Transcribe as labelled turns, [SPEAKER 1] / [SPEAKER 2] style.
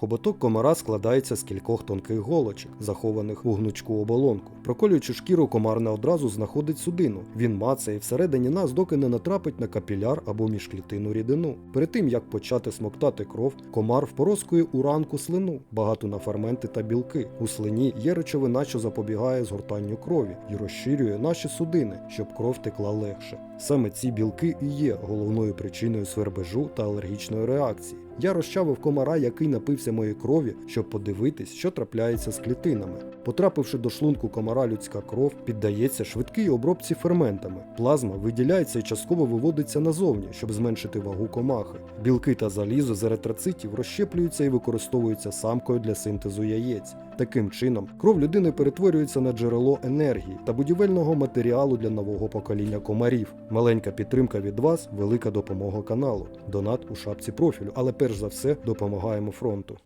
[SPEAKER 1] Хоботок комара складається з кількох тонких голочок, захованих у гнучку оболонку. Проколюючи шкіру, комар не одразу знаходить судину. Він мацає всередині нас, доки не натрапить на капіляр або міжклітинну рідину. Перед тим як почати смоктати кров, комар впороскує у ранку слину, багату на ферменти та білки. У слині є речовина, що запобігає згортанню крові і розширює наші судини, щоб кров текла легше. Саме ці білки і є головною причиною свербежу та алергічної реакції. Я розчавив комара, який напився моєї крові, щоб подивитись, що трапляється з клітинами. Потрапивши до шлунку комара, людська кров піддається швидкій обробці ферментами. Плазма виділяється і частково виводиться назовні, щоб зменшити вагу комахи. Білки та залізо з еритроцитів розщеплюються і використовуються самкою для синтезу яєць. Таким чином, кров людини перетворюється на джерело енергії та будівельного матеріалу для нового покоління комарів. Маленька підтримка від вас, велика допомога каналу. Донат у шапці профілю, але перш за все допомагаємо фронту.